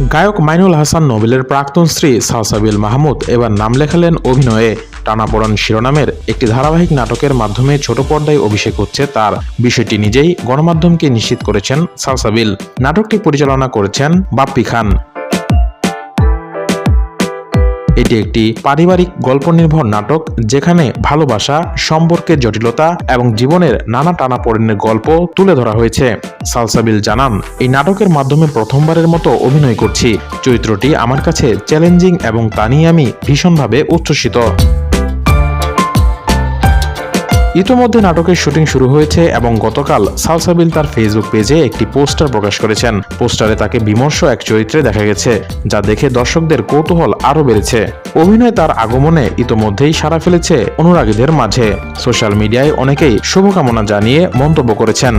গায়ক মাইনুল হাসান নোবেলের প্রাক্তন স্ত্রী সাহসাবিল মাহমুদ এবার নাম লেখালেন অভিনয়ে। টানাপড়ন শিরোনামের একটি ধারাবাহিক নাটকের মাধ্যমে ছোট পর্দায় অভিষেক হচ্ছে তার। বিষয়টি নিজেই গণমাধ্যমকে নিশ্চিত করেছেন সাহসাবিল। নাটকটি পরিচালনা করেছেন বাপ্পি খান। এটি একটি পারিবারিক গল্প নির্ভর নাটক যেখানে ভালোবাসা, সম্পর্কের জটিলতা এবং জীবনের নানা টানা টানাপোড়েনের গল্প তুলে ধরা হয়েছে। সালসাবিল জানান, এই নাটকের মাধ্যমে প্রথমবারের মতো অভিনয় করছি। চরিত্রটি আমার কাছে চ্যালেঞ্জিং এবং তা নিয়ে আমি ভীষণভাবে উচ্ছ্বসিত। ইতোমধ্যে নাটকের শুটিং শুরু হয়েছে এবং গতকাল সালসাবিল তার ফেসবুক পেজে একটি পোস্টার প্রকাশ করেছেন। পোস্টারে তাকে বিমর্ষ এক চরিত্রে দেখা গেছে, যা দেখে দর্শকদের কৌতূহল আরও বেড়েছে। অভিনয় তার আগমনে ইতোমধ্যেই সাড়া ফেলেছে অনুরাগীদের মাঝে। সোশ্যাল মিডিয়ায় অনেকেই শুভকামনা জানিয়ে মন্তব্য করেছেন।